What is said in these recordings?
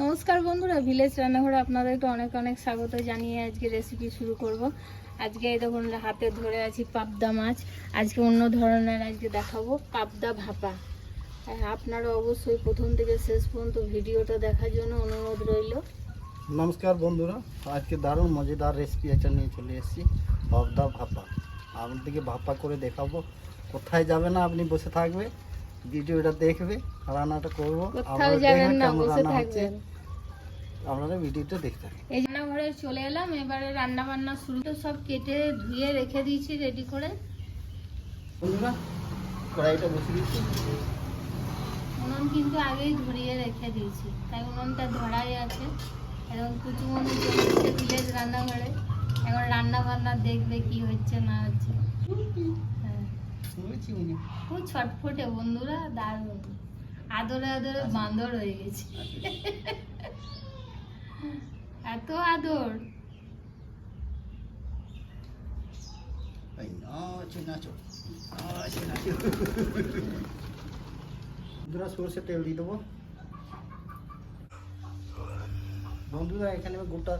নমস্কার বন্ধুরা ভিলেজ রান্নাঘরে আপনাদেরকে অনেক অনেক স্বাগত জানিয়ে আজকে রেসিপি শুরু করব। আজকে এই দেখুন হাতে ধরে আছি পাবদা মাছ। আজকে অন্য ধরনের আজকে দেখাবো পাবদা ভাপা। আপনারা অবশ্যই প্রথম থেকে শেষ পর্যন্ত ভিডিওটা দেখার জন্য অনুরোধ রইল। নমস্কার বন্ধুরা আজকে দারুণ মজাদার রেসিপি একটা নিয়ে চলে এসেছি ভাবদা ভাপা। আপনাদেরকে ভাপা করে দেখাবো। কোথায় যাবে না আপনি বসে থাকবে? ভিডিওটা দেখবে রান্নাটা করব কোথাও যাবেন না বসে থাকবেন। আপনারা ভিডিওটা দেখতে এই রান্নাঘরে চলে এলাম এবারে রান্না বান্না শুরু। তো সব কেটে ধুয়ে রেখে দিয়েছি রেডি করে। বন্ধুরা কড়াইটা বসে দিচ্ছি। উনুন কিন্তু আগেই ধরিয়ে রেখে দিয়েছি। তাই উনুনটা ধরাই আছে। এবং কুচু মনে চলছে ভিলেজ রান্নাঘরে। এখন রান্না বান্না দেখবে কি হচ্ছে না হচ্ছে। শুনেছি উনি খুব ছটফটে বন্ধুরা দারুণ। আদরে আদরে বান্দর হয়ে গেছে। এত আদর। বন্ধুরা সরষে তেল দিয়ে দেবো। বন্ধুরা এখানে গোটা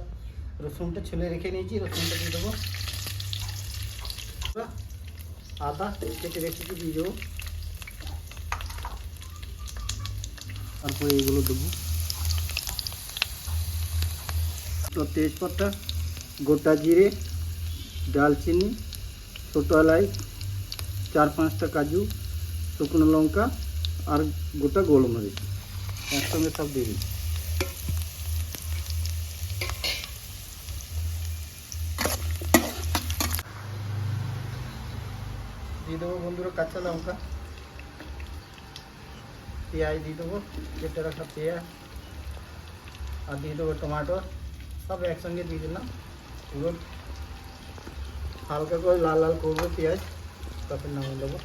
রসুনটা ছুলে রেখে নিয়েছি রসুনটা দিয়ে দেবো। আদা কেটে রেখেছি দিয়ে দেবো তারপরে এগুলো দেবো তো তেজপাতা গোটা জিরে দালচিনি ছোটো এলাই চার পাঁচটা কাজু শুকনো লঙ্কা আর গোটা গোলমরিচ একসঙ্গে সব দিয়ে দিই দিয়ে দেবো বন্ধুরা, কাঁচা লঙ্কা। পেঁয়াজ দিয়ে দেবো, কেটে রাখা পেঁয়াজ। আর দিয়ে দেবো টমাটো। সব একসঙ্গে দিয়ে দিলাম। পুরো হালকা করে লাল লাল করব পেঁয়াজ। তারপর নামিয়ে দেবো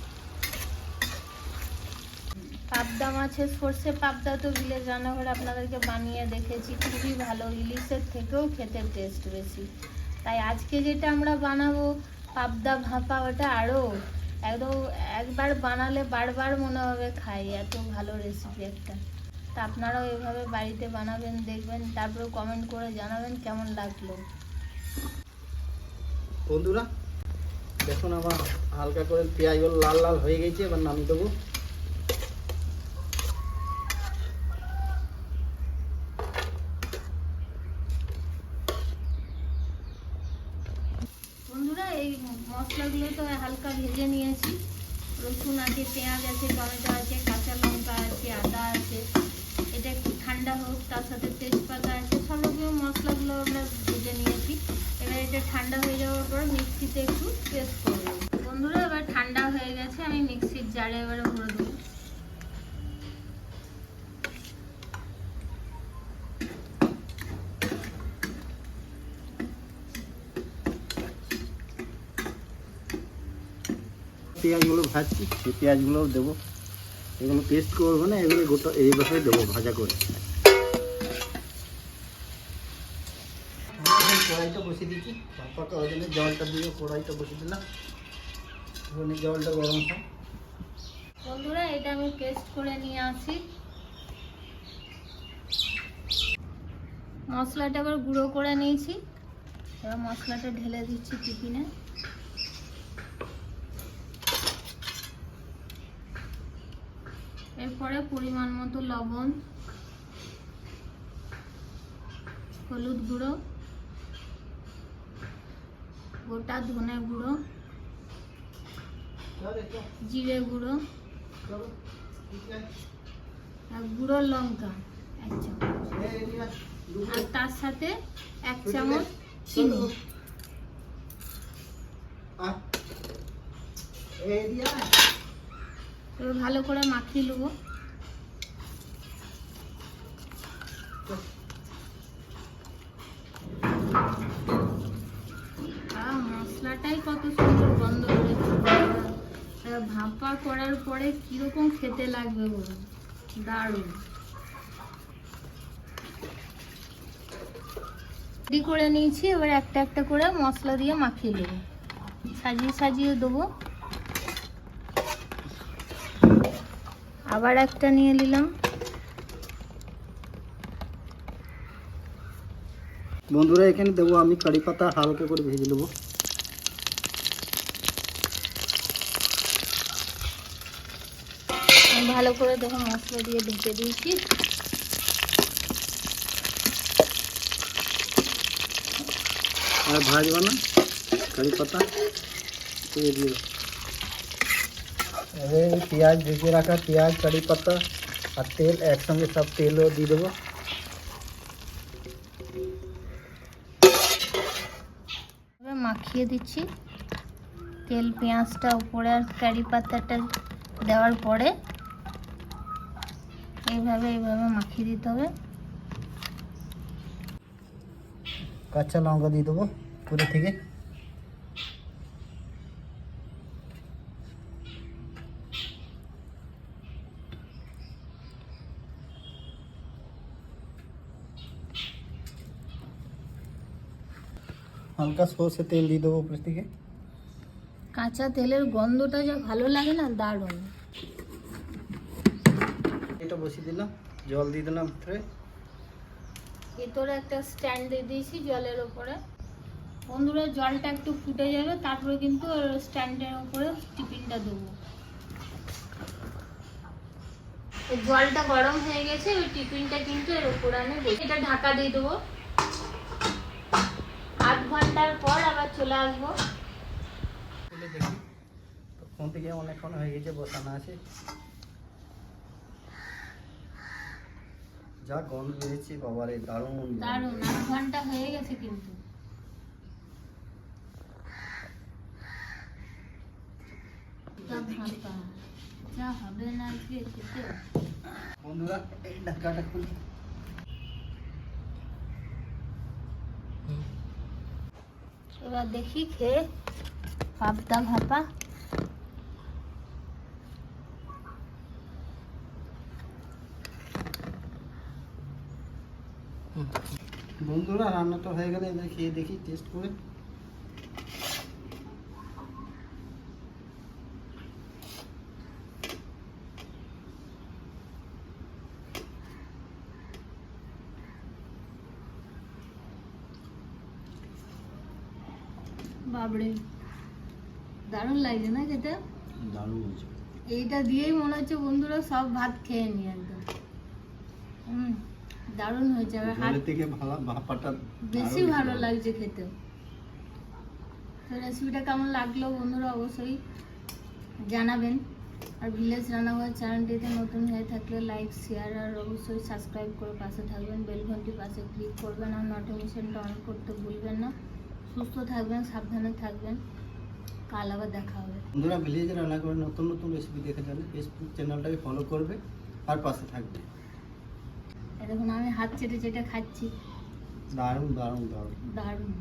পাবদা মাছের সর্ষে পাবদা তো ভিলেজ রান্নাঘরে আপনাদেরকে বানিয়ে দেখেছি। খুবই ভালো। ইলিশের থেকেও খেতে টেস্ট বেশি। তাই আজকে যেটা আমরা বানাবো, পাবদা ভাপা, ওটা আরও একদম একবার বানালে বারবার মনে হবে খাই, এত ভালো রেসিপি একটা। তা আপনারাও এভাবে বাড়িতে বানাবেন, দেখবেন তারপরে কমেন্ট করে জানাবেন কেমন লাগল। বন্ধুরা, দেখুন আমার হালকা করে পেঁয়াজগুলো লাল লাল হয়ে গেছে, এবার নামিয়ে দেবো বন্ধুরা এই মশলাগুলো তো হালকা ভেজে নিয়েছি। রসুন আছে, পেঁয়াজ আছে, টমেটো আছে, কাঁচা লঙ্কা আছে, আদা আছে। এটা একটু ঠান্ডা হোক, তার সাথে তেজপাতা আছে সব রকম মশলাগুলো আমরা ভেজে নিয়েছি। এবার এটা ঠান্ডা হয়ে যাওয়ার পর মিক্সিতে একটু পেস্ট করব বন্ধুরা, এবার ঠান্ডা হয়ে গেছে, আমি মিক্সির জারে এবারে ভরে দেবো। পেঁয়াজগুলো ভাজছি সেই পেঁয়াজগুলোও দেবো। এগুলো পেস্ট করব না এগুলো গোটা এইভাবে দেবো ভাজা করে। কড়াইটা বসিয়ে দিচ্ছি। ভাপা করার জন্য জলটা দিয়ে কড়াইটা বসিয়ে দিলাম। ওখানে জলটা গরম হয়। বন্ধুরা এটা আমি পেস্ট করে নিয়ে আসি। মশলাটা আবার গুঁড়ো করে নিয়েছি। এবার মশলাটা ঢেলে দিচ্ছি টিফিনে। এরপরে পরিমাণ মতো লবণ, হলুদ গুঁড়ো, গোটা ধনে গুঁড়ো, জিরে গুঁড়ো, আর গুঁড়ো লঙ্কা, এক চামচ। আর তার সাথে এক চামচ চিনি। এবার ভালো করে মাখিয়ে নেব। মশলাটাই কত সুন্দর গন্ধ এবার ভাপা করার পরে কীরকম খেতে লাগবে বলুন? দারুণ। করে নিয়েছি, এবার একটা একটা করে মশলা দিয়ে মাখিয়ে নেব। সাজিয়ে সাজিয়ে দেবো। আবার একটা নিয়ে নিলাম। বন্ধুরা এখানে দেবো আমি কারি পাতা হালকা করে ভেজে নেব। ভালো করে দেখো মশলা দিয়ে ঢেকে দিয়েছি। আর ভাজবা না কারি পাতা দিয়ে দিও। এবারে এই পেঁয়াজ ভেজে রাখা পেঁয়াজ কারি পাতা আর তেল একসঙ্গে সব তেলও দিয়ে দেবো এবার মাখিয়ে দিচ্ছি তেল পেঁয়াজটা উপরে আর কারি পাতাটা দেওয়ার পরে এইভাবে এইভাবে মাখিয়ে দিতে হবে কাঁচা লঙ্কা দিয়ে দেবো পুরো থেকে হালকা সর্ষে তেল দিয়ে দেবো উপর থেকে কাঁচা তেলের গন্ধটা যা ভালো লাগে না দারুণ। এটা বসিয়ে দিলাম জল দিয়ে দিলাম ভিতরে। ভিতরে একটা স্ট্যান্ড দিয়ে দিয়েছি জলের উপরে। বন্ধুরা জলটা একটু ফুটে যাবে তারপরে কিন্তু স্ট্যান্ডের উপরে টিফিনটা দেবো। জলটা গরম হয়ে গেছে ওই টিফিনটা কিন্তু এর উপরে আমি এটা ঢাকা দিয়ে দেবো। ঘণ্টার পর আবার চলে আসব। ফোন থেকে অনেকক্ষণ হয়ে গেছে বসানো আছে। যা গন্ধ বেরিয়েছে বাবারে দারুণ দারুণ আধ ঘণ্টা হয়ে গেছে কিন্তু। যা হবে না আজকে বন্ধুরা এই ঢাকাটা খুলি এবার দেখি খেয়ে পাবদা ভাপা। বন্ধুরা রান্নাটা হয়ে গেলে খেয়ে দেখি টেস্ট করে। বাবরে দারুণ লাগছে না খেতে? দারুণ হয়েছে। এইটা দিয়েই মনে হচ্ছে বন্ধুরা সব ভাত খেয়ে নি একদম। হুম দারুণ হয়েছে আর হাত থেকে ভালো ভাপাটা বেশি ভালো লাগছে খেতে। তো রেসিপিটা কেমন লাগল বন্ধুরা অবশ্যই জানাবেন। আর ভিলেজ রান্নাঘর চ্যানেলটিতে নতুন হয়ে থাকলে লাইক শেয়ার আর অবশ্যই সাবস্ক্রাইব করে পাশে থাকবেন। বেল ঘন্টি পাশে ক্লিক করবেন আর নোটিফিকেশনটা অন করতে ভুলবেন না। সুস্থ থাকবেন সাবধানে থাকবেন। কাল আবার দেখা হবে। বন্ধুরা ভিলেজে রান্না করে নতুন নতুন রেসিপি দেখে যাবে। ফেসবুক চ্যানেলটাকে ফলো করবে আর পাশে থাকবে। দেখুন আমি হাত চেটে চেটে খাচ্ছি। দারুণ দারুণ দারুণ। দারুণ।